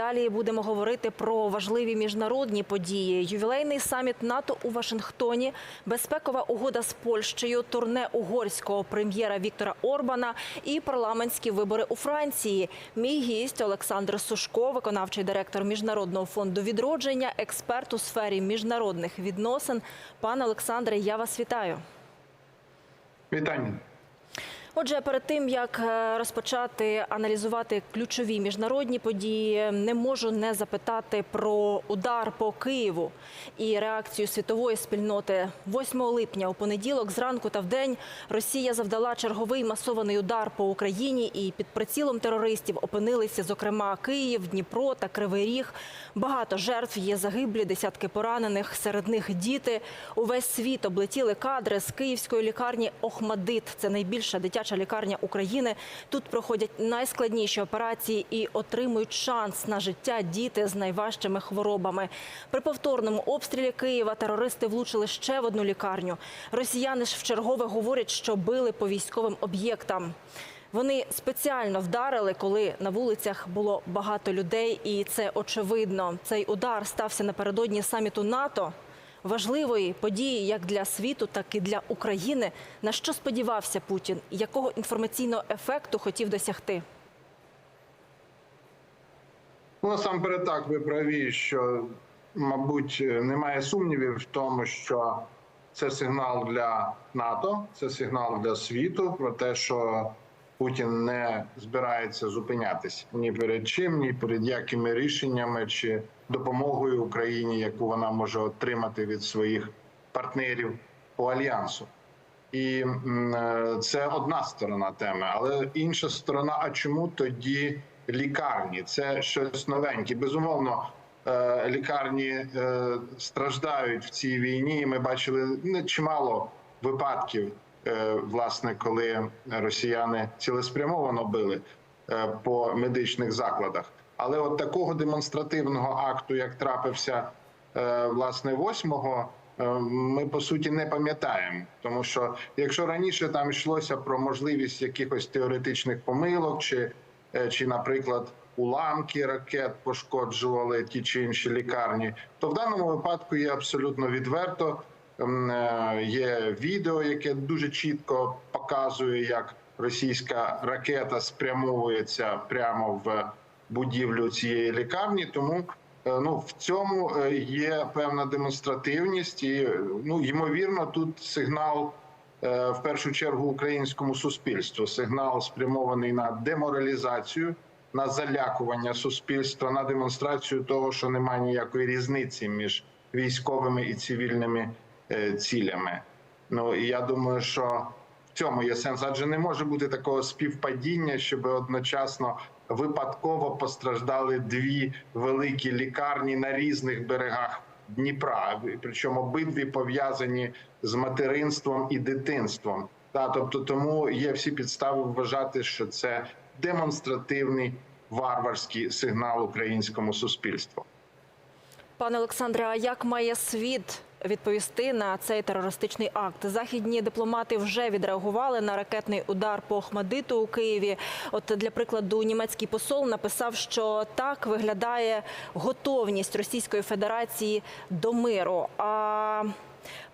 далі будемо говорити про важливі міжнародні події. Ювілейний саміт НАТО у Вашингтоні, безпекова угода з Польщею, турне угорського прем'єра Віктора Орбана і парламентські вибори у Франції. Мій гість Олександр Сушко, виконавчий директор міжнародного фонду відродження, експерт у сфері міжнародних відносин. Пане Олександре, я вас вітаю. Вітання. Отже, перед тим як е, розпочати аналізувати ключові міжнародні події, не можу не запитати про удар по Києву і реакцію світової спільноти. 8 липня у понеділок, зранку та вдень, Росія завдала черговий масований удар по Україні, і під прицілом терористів опинилися, зокрема, Київ, Дніпро та Кривий Ріг. Багато жертв є загиблі, десятки поранених. Серед них діти. Увесь світ облетіли кадри з київської лікарні Охмадит. Це найбільша дитяча лікарня України. Тут проходять найскладніші операції і отримують шанс на життя діти з найважчими хворобами. При повторному обстрілі Києва терористи влучили ще в одну лікарню. Росіяни ж вчергове говорять, що били по військовим об'єктам. Вони спеціально вдарили, коли на вулицях було багато людей, і це очевидно. Цей удар стався напередодні саміту НАТО. Важливої події як для світу, так і для України. На що сподівався Путін? Якого інформаційного ефекту хотів досягти? Ну, насамперед так, ви праві, що, мабуть, немає сумнівів в тому, що це сигнал для НАТО, це сигнал для світу про те, що Путін не збирається зупинятись ні перед чим, ні перед якими рішеннями чи допомогою Україні, яку вона може отримати від своїх партнерів по альянсу. І е, це одна сторона теми, але інша сторона. А чому тоді лікарні? Це щось новеньке. Безумовно, е, лікарні е, страждають в цій війні. Ми бачили чимало випадків, власне, коли росіяни цілеспрямовано били по медичних закладах. Але от такого демонстративного акту, як трапився е, власне 8-го, е, ми по суті не пам'ятаємо, тому що якщо раніше там йшлося про можливість якихось теоретичних помилок, чи, е, чи наприклад, уламки ракет пошкоджували ті чи інші лікарні, то в даному випадку є абсолютно відверто. Є відео, яке дуже чітко показує, як російська ракета спрямовується прямо в будівлю цієї лікарні. Тому е, ну в цьому е, є певна демонстративність, і ну ймовірно, тут сигнал е, в першу чергу українському суспільству. Сигнал спрямований на деморалізацію, на залякування суспільства, на демонстрацію того, що немає ніякої різниці між військовими і цивільними цілями. Ну і я думаю, що в цьому є сенс, адже не може бути такого співпадіння, щоб одночасно випадково постраждали дві великі лікарні на різних берегах Дніпра. Причому обидві пов'язані з материнством і дитинством. Та тобто, тому є всі підстави вважати, що це демонстративний варварський сигнал українському суспільству. Пане Олександре, а як має світ відповісти на цей терористичний акт? Західні дипломати вже відреагували на ракетний удар по Охмадиту у Києві. От для прикладу, німецький посол написав, що так виглядає готовність Російської Федерації до миру. А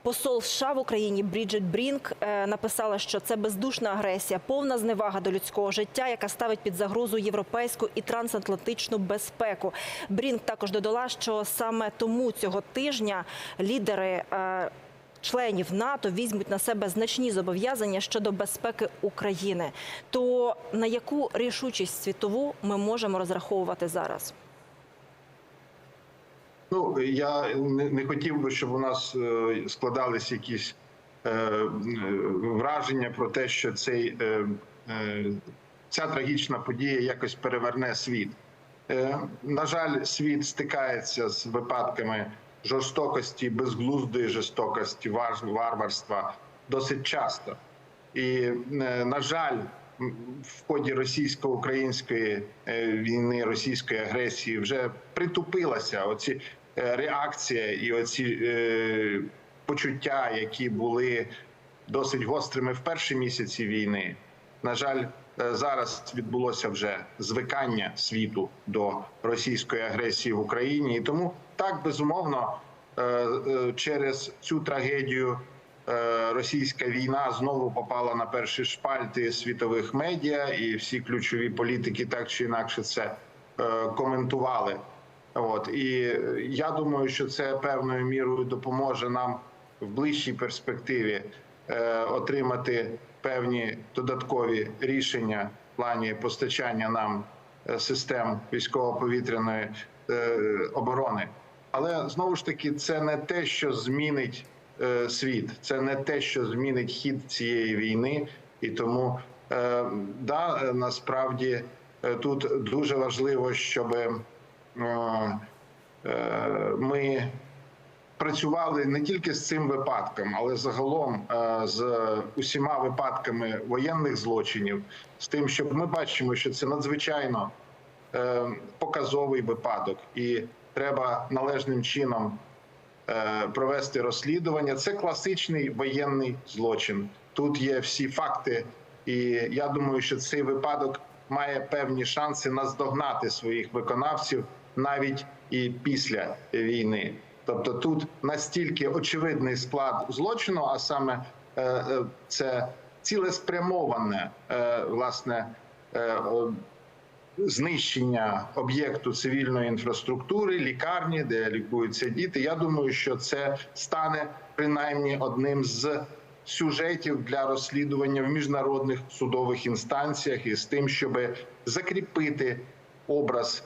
Посол США в Україні Бріджит Брінк е, написала, що це бездушна агресія, повна зневага до людського життя, яка ставить під загрозу європейську і трансатлантичну безпеку. Брінк також додала, що саме тому цього тижня лідери. е, Членів НАТО візьмуть на себе значні зобов'язання щодо безпеки України. То на яку рішучість світову ми можемо розраховувати зараз? Ну я не, хотів би, щоб у нас е, складались якісь е, враження про те, що цей, е, ця трагічна подія якось переверне світ. На жаль, світ стикається з випадками жорстокості, безглуздої жорстокості, варварства досить часто. І, на жаль, в ході російсько-української е, війни, російської агресії вже притупилася оці е, реакція і оці е, почуття, які були досить гострими в перші місяці війни. На жаль, е, зараз відбулося вже звикання світу до російської агресії в Україні, і тому так безумовно е, е, через цю трагедію російська війна знову попала на перші шпальти світових медіа, і всі ключові політики так чи інакше це е, коментували. От і я думаю, що це певною мірою допоможе нам в ближчій перспективі е, отримати певні додаткові рішення в плані постачання нам е, систем військово-повітряної е, оборони. Але знову ж таки, це не те, що змінить е, світ, це не те, що змінить хід цієї війни, і тому е, да, е, насправді е, тут дуже важливо, щоб е, е, ми працювали не тільки з цим випадком, але загалом е, з усіма випадками воєнних злочинів, з тим, щоб ми бачимо, що це надзвичайно е, показовий випадок, і треба належним чином е, провести розслідування. Це класичний воєнний злочин. Тут є всі факти, і я думаю, що цей випадок має певні шанси наздогнати своїх виконавців навіть і після війни. Тобто тут настільки очевидний склад злочину, а саме е, е, це цілеспрямоване е, власне е, знищення об'єкту цивільної інфраструктури, лікарні, де лікуються діти. Я думаю, що це стане принаймні одним з сюжетів для розслідування в міжнародних судових інстанціях із тим, щоб закріпити образ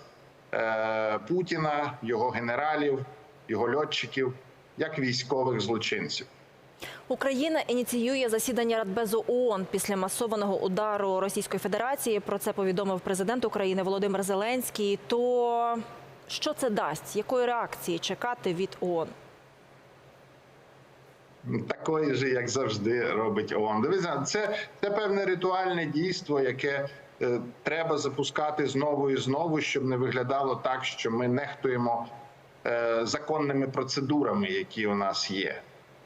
е, Путіна, його генералів, його льотчиків як військових злочинців. Україна ініціює засідання Радбезу ООН після масованого удару Російської Федерації. Про це повідомив президент України Володимир Зеленський. То що це дасть? Якої реакції чекати від ООН? Такої ж, як завжди, робить ООН. Дивіться, це, це певне ритуальне дійство, яке е, треба запускати знову і знову, щоб не виглядало так, що ми нехтуємо е, законними процедурами, які у нас є.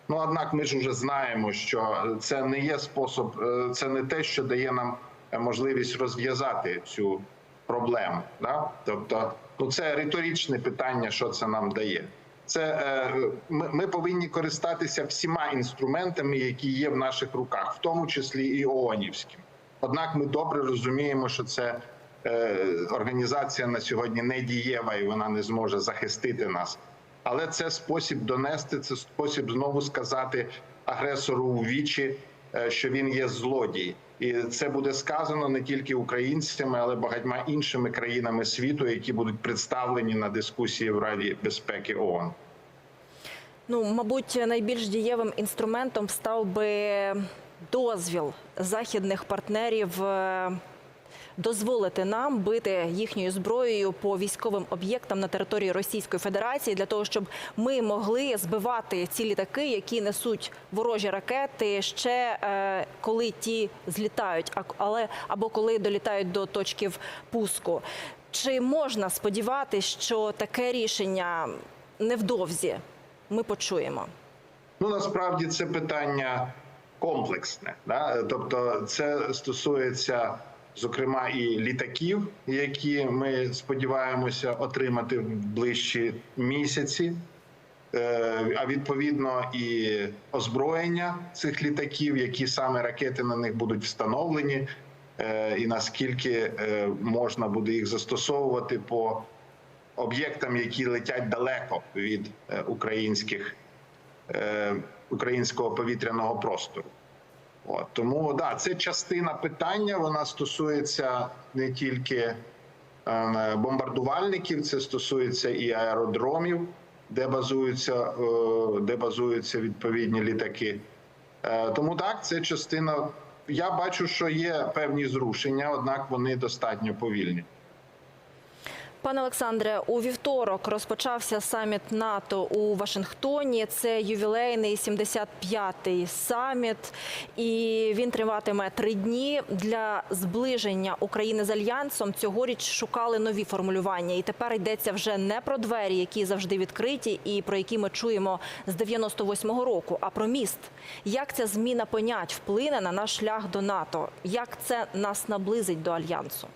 Ну однак, ми ж вже знаємо, що це не є спосіб, е, це не те, що дає нам можливість розв'язати цю проблему. Да? Тобто, ну це риторичне питання, що це нам дає. Це е, ми, ми повинні користатися всіма інструментами, які є в наших руках, в тому числі і ООНівським. Однак ми добре розуміємо, що це е, організація на сьогодні не дієва і вона не зможе захистити нас. Але це спосіб донести, це спосіб знову сказати агресору у вічі, е, що він є злодій, і це буде сказано не тільки українцями, але багатьма іншими країнами світу, які будуть представлені на дискусії в Раді безпеки ООН. Ну, мабуть, найбільш дієвим інструментом став би дозвіл західних партнерів е, дозволити нам бити їхньою зброєю по військовим об'єктам на території Російської Федерації для того, щоб ми могли збивати ці літаки, які несуть ворожі ракети, ще е, коли ті злітають, але або коли долітають до точків пуску. Чи можна сподіватися, що таке рішення невдовзі ми почуємо? Ну насправді це питання комплексне. Да? Тобто, це стосується зокрема і літаків, які ми сподіваємося отримати в ближчі місяці. Е, А відповідно і озброєння цих літаків, які саме ракети на них будуть встановлені, е, і наскільки е, можна буде їх застосовувати по об'єктам, які летять далеко від українських українського повітряного простору. От тому да, це частина питання. Вона стосується не тільки е, бомбардувальників, це стосується і аеродромів, де базуються, е, де базуються відповідні літаки. Е, Тому так, це частина. Я бачу, що є певні зрушення, однак вони достатньо повільні. Пане Олександре, у вівторок розпочався саміт НАТО у Вашингтоні. Це ювілейний 75-й саміт, і він триватиме три дні. Для зближення України з альянсом цьогоріч шукали нові формулювання. І тепер йдеться вже не про двері, які завжди відкриті, і про які ми чуємо з 98-го року, а про міст. Як ця зміна понять вплине на наш шлях до НАТО? Як це нас наблизить до альянсу?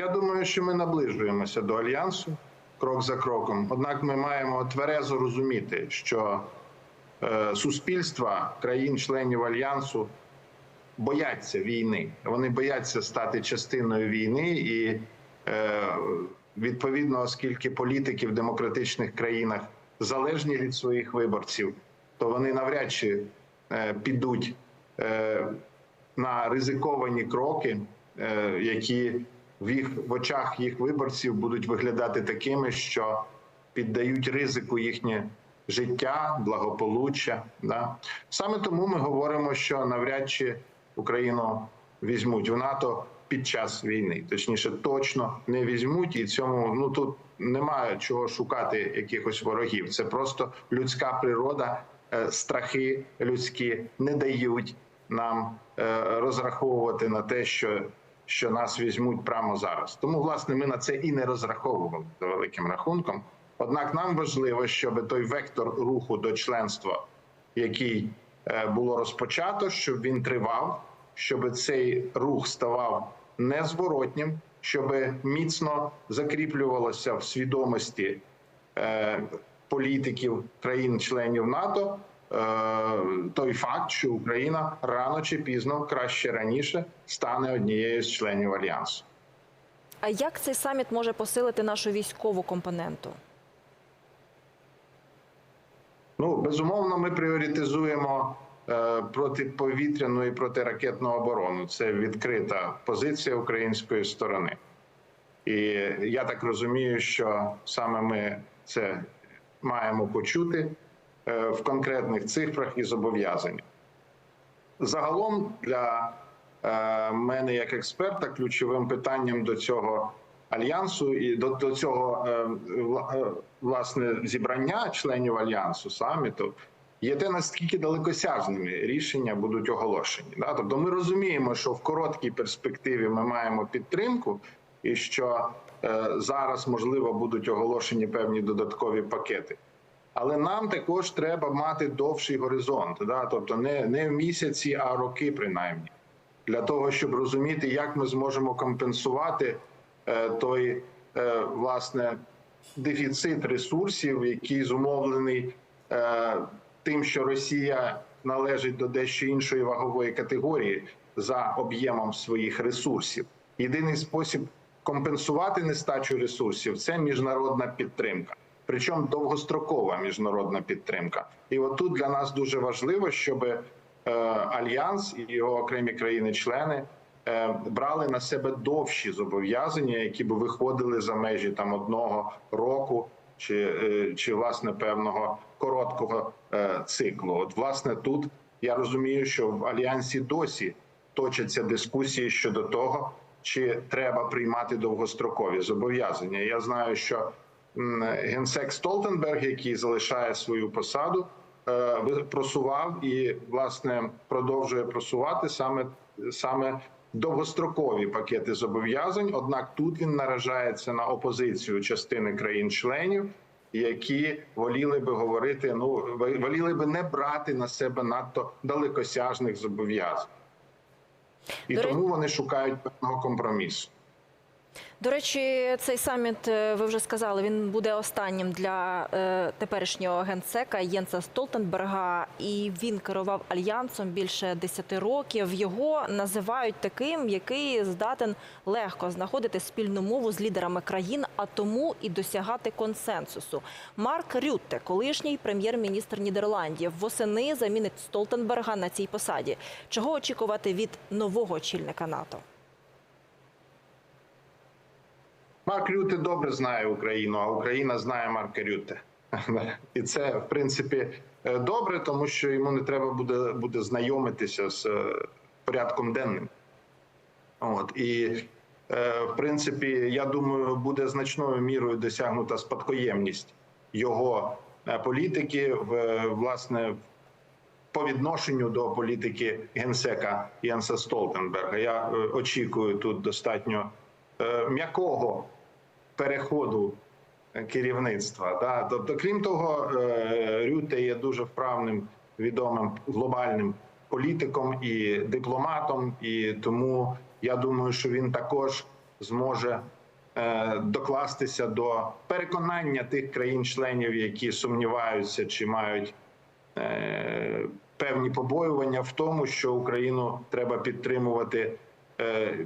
Я думаю, що ми наближуємося до альянсу крок за кроком. Однак ми маємо тверезо розуміти, що е, суспільства країн-членів альянсу бояться війни. Вони бояться стати частиною війни, і е, відповідно, оскільки політики в демократичних країнах залежні від своїх виборців, то вони навряд чи е, підуть на ризиковані кроки, які в їх в очах їх виборців будуть виглядати такими, що піддають ризику їхнє життя, благополуччя. Да? Саме тому ми говоримо, що навряд чи Україну візьмуть в НАТО під час війни. Точніше, точно не візьмуть, і цьому ну тут немає чого шукати якихось ворогів. Це просто людська природа, е, страхи людські не дають нам е, розраховувати на те, що що нас візьмуть прямо зараз. Тому, власне, ми на це і не розраховували за великим рахунком. Однак нам важливо, щоб той вектор руху до членства, який е, було розпочато, щоб він тривав, щоб цей рух ставав незворотнім, щоб міцно закріплювалося в свідомості е, політиків країн-членів НАТО той факт, що Україна рано чи пізно, краще раніше, стане однією з членів альянсу. А як цей саміт може посилити нашу військову компоненту? Ну безумовно, ми пріоритизуємо е, протиповітряну і протиракетну оборону. Це відкрита позиція української сторони. І я так розумію, що саме ми це маємо почути е, в конкретних цифрах і зобов'язаннях. Загалом для е, мене як експерта ключовим питанням до цього альянсу і до, до цього е, вла- е, власне зібрання членів альянсу саміту є те, наскільки далекосяжними рішення будуть оголошені. Тобто ми розуміємо, що в короткій перспективі ми маємо підтримку, і що е, зараз можливо будуть оголошені певні додаткові пакети. Але нам також треба мати довший горизонт, да? тобто не, не в місяці, а роки принаймні, для того, щоб розуміти, як ми зможемо компенсувати е, той е, власне дефіцит ресурсів, який зумовлений е, тим, що Росія належить до дещо іншої вагової категорії за об'ємом своїх ресурсів. Єдиний спосіб компенсувати нестачу ресурсів це міжнародна підтримка. Причому довгострокова міжнародна підтримка. І отут для нас дуже важливо, щоб е, альянс і його окремі країни-члени е, брали на себе довші зобов'язання, які б виходили за межі там одного року чи, е, чи власне певного короткого циклу. От власне тут я розумію, що в альянсі досі точаться дискусії щодо того, чи треба приймати довгострокові зобов'язання. Я знаю, що генсек Столтенберг, який залишає свою посаду, е, просував і власне продовжує просувати саме саме довгострокові пакети зобов'язань. Однак тут він наражається на опозицію частини країн-членів, які воліли би говорити, ну воліли би не брати на себе надто далекосяжних зобов'язань. І До тому вони шукають певного компромісу. До речі, цей саміт, е, ви вже сказали, він буде останнім для е, теперішнього генсека Єнса Столтенберга, і він керував альянсом більше 10 років. Його називають таким, який здатен легко знаходити спільну мову з лідерами країн, а тому і досягати консенсусу. Марк Рютте, колишній прем'єр-міністр Нідерландів, восени замінить Столтенберга на цій посаді. Чого очікувати від нового очільника НАТО? Марк Рюте добре знає Україну, а Україна знає Марка Рюте. І це, в принципі, е, добре, тому що йому не треба буде, буде знайомитися з е, порядком денним. От і е, в принципі, я думаю, буде значною мірою досягнута спадкоємність його політики в власне по відношенню до політики генсека Єнса Столтенберга. Я очікую тут достатньо м'якого переходу е, керівництва. Да? Тобто, крім того, е, Рюте є дуже вправним відомим глобальним політиком і дипломатом, і тому я думаю, що він також зможе е, докластися до переконання тих країн-членів, які сумніваються чи мають певні побоювання в тому, що Україну треба підтримувати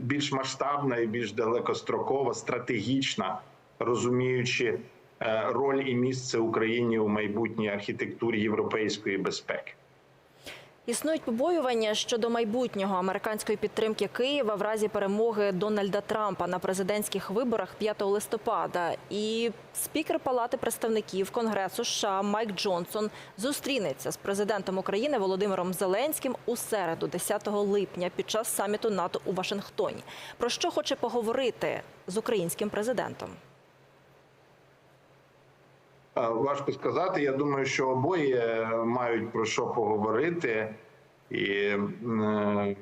більш масштабна і більш далекострокова, стратегічна, розуміючи е, роль і місце Україні у майбутній архітектурі європейської безпеки. Існують побоювання щодо майбутнього американської підтримки Києва в разі перемоги Дональда Трампа на президентських виборах 5 листопада. І спікер Палати представників Конгресу США Майк Джонсон зустрінеться з президентом України Володимиром Зеленським у середу, 10 липня, під час саміту НАТО у Вашингтоні. Про що хоче поговорити з українським президентом? Е, Важко сказати. Я думаю, що обоє мають про що поговорити, і е,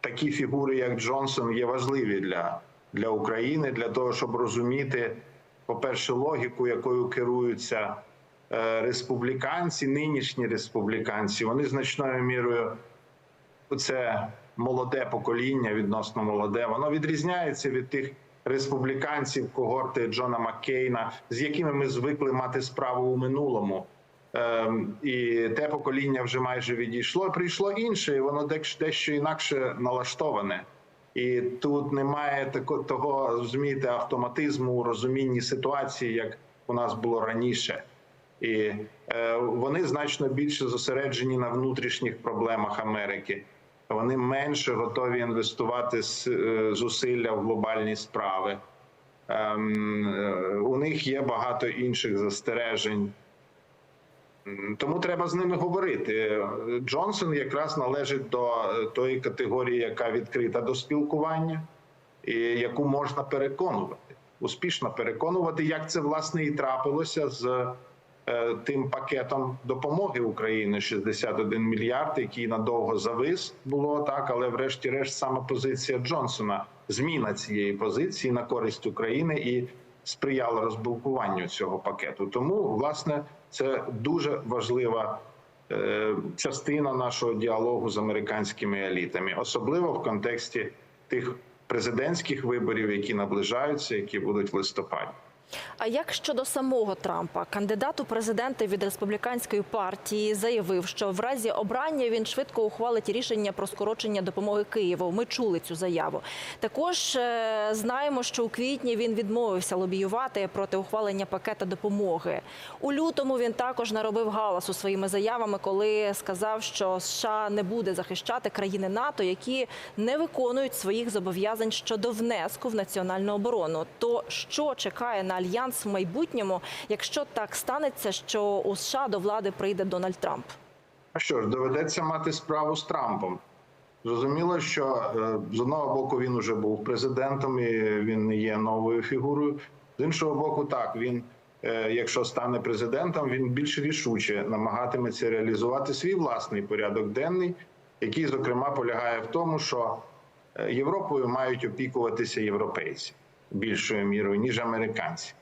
такі фігури, як Джонсон, є важливі для, для України для того, щоб розуміти, по-перше, логіку, якою керуються е, республіканці, нинішні республіканці. Вони значною мірою це молоде покоління відносно молоде. Воно відрізняється від тих республіканців когорти Джона Маккейна, з якими ми звикли мати справу у минулому. Ем, і те покоління вже майже відійшло. Прийшло інше, і воно дещо інакше налаштоване. І тут немає тако, того розумієте, автоматизму у розумінні ситуації, як у нас було раніше. І е, вони значно більше зосереджені на внутрішніх проблемах Америки. Вони менше готові інвестувати е, зусилля в глобальні справи. Ем, е, у них є багато інших застережень. Тому треба з ними говорити. Джонсон якраз належить до е, тої категорії, яка відкрита до спілкування, і яку можна переконувати, успішно переконувати, як це власне і трапилося з тим пакетом допомоги Україні 61 мільярд, який надовго завис було так, але врешті-решт саме позиція Джонсона, зміна цієї позиції на користь України і сприяла розблокуванню цього пакету. Тому, власне, це дуже важлива е, частина нашого діалогу з американськими елітами, особливо в контексті тих президентських виборів, які наближаються, які будуть в листопаді. А як щодо самого Трампа, кандидат у президенти від республіканської партії заявив, що в разі обрання він швидко ухвалить рішення про скорочення допомоги Києву. Ми чули цю заяву. Також е, знаємо, що у квітні він відмовився лобіювати проти ухвалення пакета допомоги. У лютому він також наробив галасу своїми заявами, коли сказав, що США не буде захищати країни НАТО, які не виконують своїх зобов'язань щодо внеску в національну оборону. То що чекає на альянс в майбутньому, якщо так станеться, що у США до влади прийде Дональд Трамп? А що ж, доведеться мати справу з Трампом. Зрозуміло, що е, з одного боку він вже був президентом і він не є новою фігурою. З іншого боку, так він, е, якщо стане президентом, він більш рішуче намагатиметься реалізувати свій власний порядок денний, який, зокрема, полягає в тому, що е, Європою мають опікуватися європейці більшою мірою, ніж американці.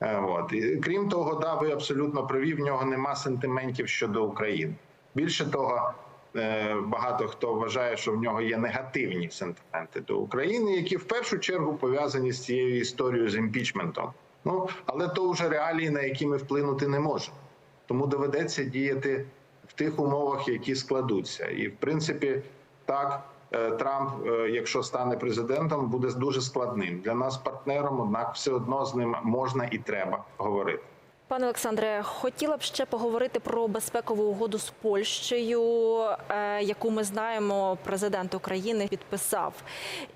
Е, От. І, крім того, да, ви абсолютно праві, в нього нема сентиментів щодо України. Більше того, е, багато хто вважає, що в нього є негативні сентименти до України, які в першу чергу пов'язані з цією історією з імпічментом. Ну, але то вже реалії, на які ми вплинути не можемо. Тому доведеться діяти в тих умовах, які складуться. І в принципі, так. Е, Трамп, е, якщо стане президентом, буде дуже складним для нас партнером. Однак, все одно з ним можна і треба говорити. Пане Олександре, хотіла б ще поговорити про безпекову угоду з Польщею, е, яку ми знаємо, президент України підписав.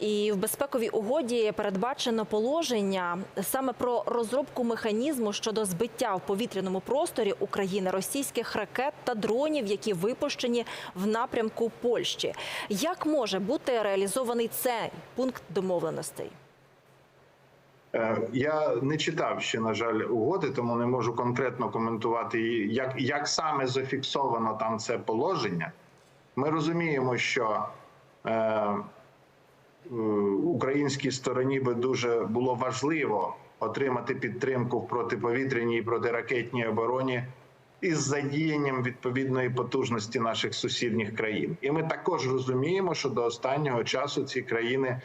І в безпековій угоді передбачено положення саме про розробку механізму щодо збиття в повітряному просторі України російських ракет та дронів, які випущені в напрямку Польщі. Як може бути реалізований цей пункт домовленостей? Е, Я не читав ще, на жаль, угоди, тому не можу конкретно коментувати, як, як саме зафіксовано там це положення. Ми розуміємо, що е, е, українській стороні би дуже було важливо отримати підтримку в протиповітряній і протиракетній обороні із задіянням відповідної потужності наших сусідніх країн. І ми також розуміємо, що до останнього часу ці країни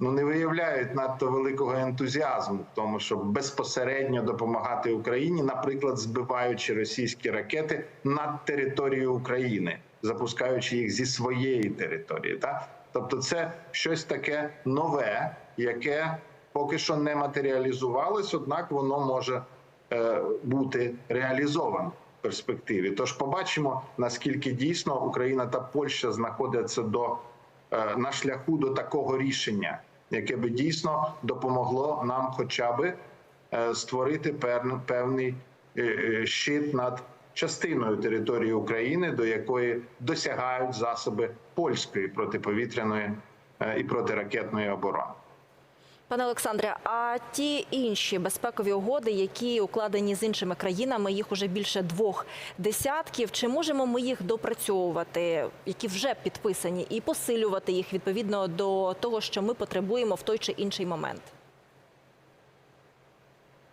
ну не виявляють надто великого ентузіазму в тому, щоб безпосередньо допомагати Україні, наприклад, збиваючи російські ракети над територією України, запускаючи їх зі своєї території. Та тобто, це щось таке нове, яке поки що не матеріалізувалось, однак воно може е, бути реалізовано перспективі. Тож побачимо наскільки дійсно Україна та Польща знаходяться до е, на шляху до такого рішення, яке би дійсно допомогло нам, хоча би е, створити певний е, е, щит над частиною території України, до якої досягають засоби польської протиповітряної і протиракетної оборони. Пане Олександре, а ті інші безпекові угоди, які укладені з іншими країнами, їх уже більше двох десятків. Чи можемо ми їх допрацьовувати, які вже підписані, і посилювати їх відповідно до того, що ми потребуємо в той чи інший момент?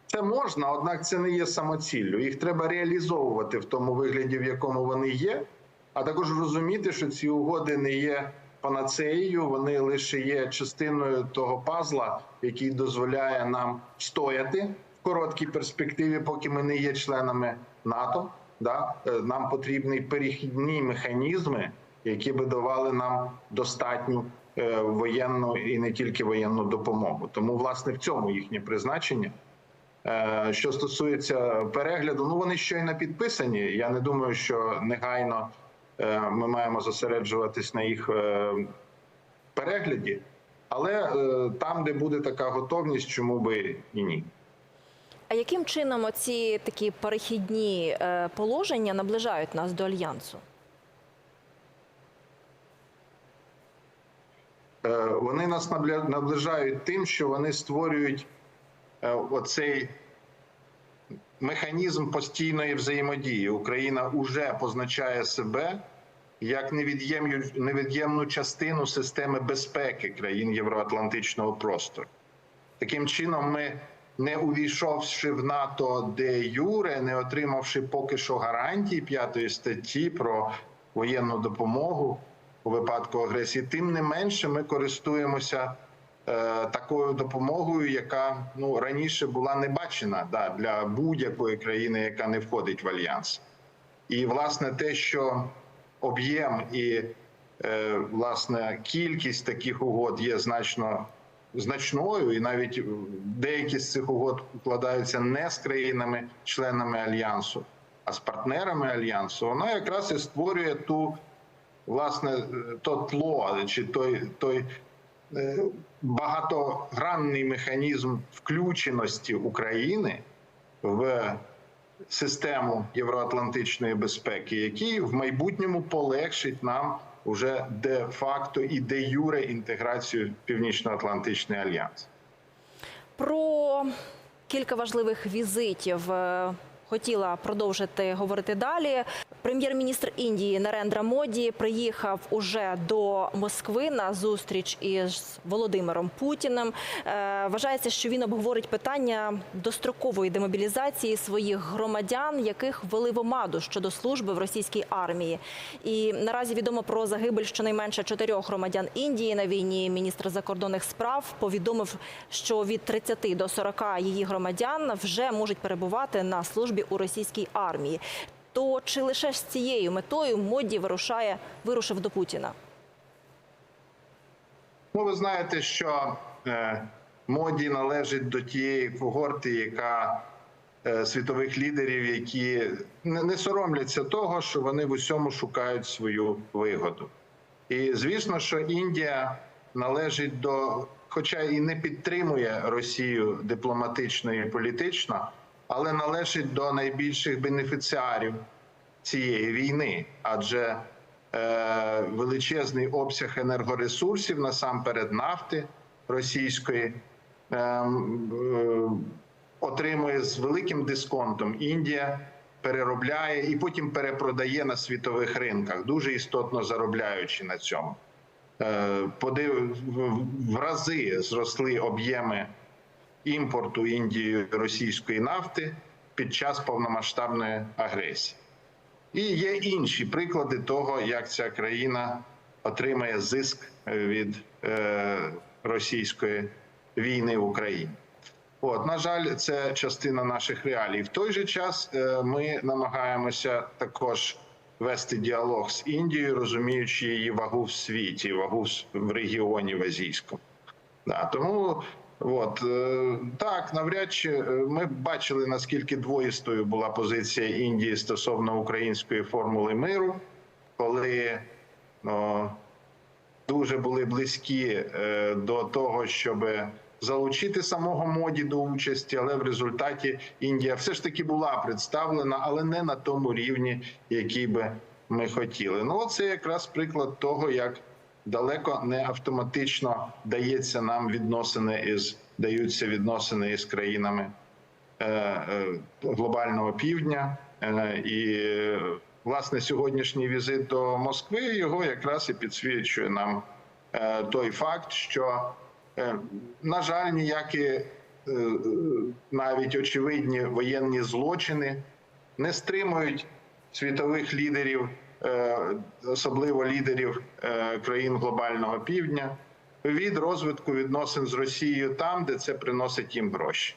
Це можна, однак це не є самоціллю. Їх треба реалізовувати в тому вигляді, в якому вони є, а також розуміти, що ці угоди не є панацеєю, вони лише є частиною того пазла, який дозволяє нам стояти в короткій перспективі, поки ми не є членами НАТО. Да? Е, Нам потрібні перехідні механізми, які би давали нам достатню е, воєнну і не тільки воєнну допомогу. Тому, власне, в цьому їхнє призначення. Е, Що стосується перегляду, ну вони щойно підписані. Я не думаю, що негайно ми маємо зосереджуватись на їх е, перегляді, але е, там, де буде така готовність, чому би і ні. А яким чином оці такі перехідні е, положення наближають нас до альянсу? Е, Вони нас наближають тим, що вони створюють е, оцей механізм постійної взаємодії. Україна вже позначає себе як невід'ємну невід'ємну частину системи безпеки країн Євроатлантичного простору. Таким чином, ми, не увійшовши в НАТО де юре, не отримавши поки що гарантій п'ятої статті про воєнну допомогу у випадку агресії, тим не менше ми користуємося такою допомогою, яка ну раніше була не бачена да, для будь-якої країни, яка не входить в альянс. І власне те, що об'єм і е, власне кількість таких угод є значно значною, і навіть е, деякі з цих угод укладаються не з країнами-членами альянсу, а з партнерами альянсу, вона якраз і створює ту власне е, то тло чи той той е, багатогранний механізм включеності України в систему євроатлантичної безпеки, який в майбутньому полегшить нам уже де-факто і де юре інтеграцію Північно-Атлантичний альянс. Про кілька важливих візитів е, хотіла продовжити говорити далі. Прем'єр-міністр Індії Нарендра Моді приїхав уже до Москви на зустріч із Володимиром Путіним. Е, Вважається, що він обговорить питання дострокової демобілізації своїх громадян, яких ввели в омаду щодо служби в російській армії. І наразі відомо про загибель щонайменше чотирьох громадян Індії на війні. Міністр закордонних справ повідомив, що від 30 до 40 її громадян вже можуть перебувати на службі у російській армії. То чи лише з цією метою моді вирушає вирушив до Путіна? Ну, ви знаєте, що е, моді належить до тієї когорти, яка е, світових лідерів, які не, не соромляться того, що вони в усьому шукають свою вигоду. І звісно, що Індія належить до, хоча і не підтримує Росію дипломатично і політично, але належить до найбільших бенефіціарів цієї війни, адже е, величезний обсяг енергоресурсів, насамперед нафти російської, ем, е, отримує з великим дисконтом. Індія переробляє і потім перепродає на світових ринках, дуже істотно заробляючи на цьому. Е, подив в рази зросли об'єми імпорту Індією російської нафти під час повномасштабної агресії. І є інші приклади того, як ця країна отримає зиск від е, російської війни в Україні. От, на жаль, це частина наших реалій. В той же час е, ми намагаємося також вести діалог з Індією, розуміючи її вагу в світі, вагу в регіоні в азійському. Да, тому от е, так, навряд чи е, ми бачили наскільки двоїстою була позиція Індії стосовно української формули миру, коли ну, дуже були близькі е, до того, щоб залучити самого моді до участі, але в результаті Індія все ж таки була представлена, але не на тому рівні, який би ми хотіли. Ну, це якраз приклад того, як далеко не автоматично дається нам відносини із даються відносини із країнами е, е, глобального півдня. Е, І власне сьогоднішній візит до Москви його якраз і підсвічує нам той факт, що на жаль, ніякі навіть очевидні воєнні злочини не стримують світових лідерів, особливо лідерів е, країн глобального півдня, від розвитку відносин з Росією там, де це приносить їм гроші.